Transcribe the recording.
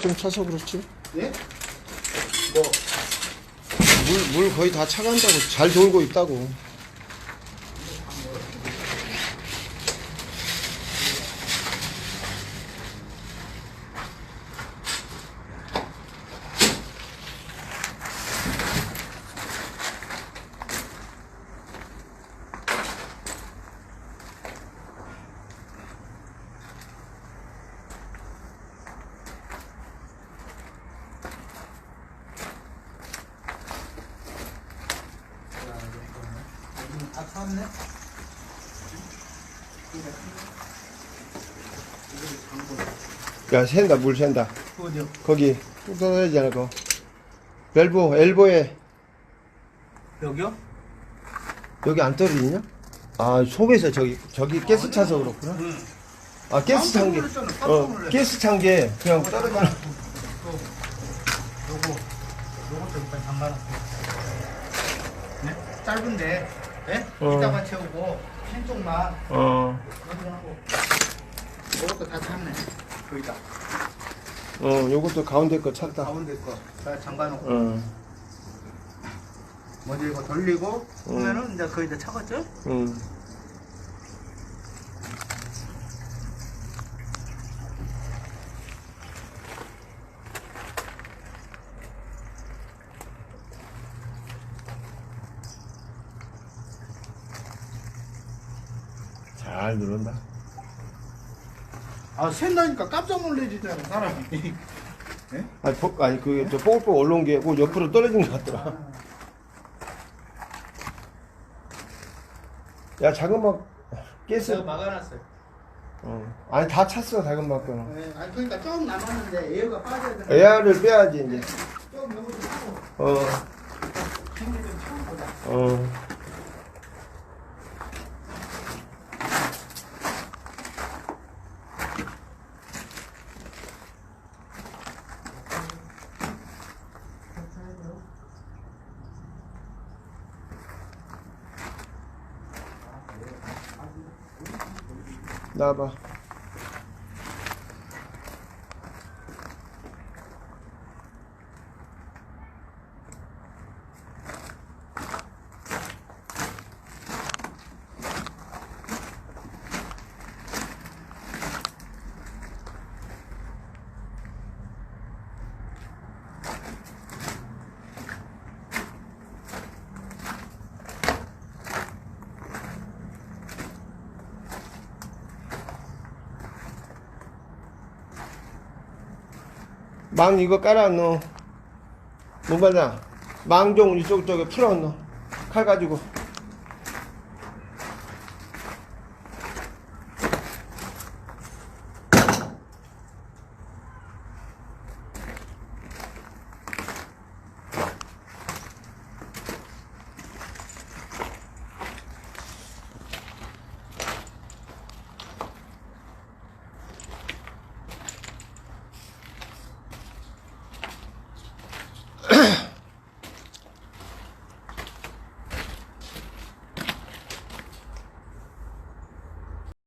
좀 차서 그렇지. 예? 뭐 물, 물 거의 다 차간다고. 잘 돌고 있다고. 다 찼네. 야, 샌다, 물 샌다. 어디요? 거기, 뚝 떨어지잖아, 그거. 벨보, 엘보에, 여기요? 여기 안 떨어지냐? 아, 속에서 저기, 저기 가스 차서 그렇구나. 응. 아, 가스 찬 게, 어. 가스 찬 게 그냥 떨어져. 요거 요것도 일단 잠가놨어. 네? 짧은데, 예? 어. 이따가 채우고 한쪽만 어, 확인하고. 요것도 다 찼네. 거의 다. 어, 요것도 가운데 거 찼다. 가운데 거다 잠가놓고. 어, 먼저 이거 돌리고 어. 그러면은 이제 거의 다 차겠죠? 응. 잘 누른다. 아 샌다니까 깜짝 놀래지잖아 사람이. 아니, 보, 아니 그, 저 뽀글뽀글 올라온 게, 그 옆으로 떨어진 것 같더라. 야, 작은 막, 제가 막아놨어요. 어. 아니, 다 찼어, 작은 막 거는. 네, 아니 그러니까 조금 남았는데 에어가 빠져야 돼. 에어를 빼야지, 이제. 조금 요거 좀 하고 어, 생리 좀 채워보자. 어. 나봐. 망 이거 깔아 넣어. 문반장, 망종 이쪽 저기 풀어 넣어. 칼 가지고.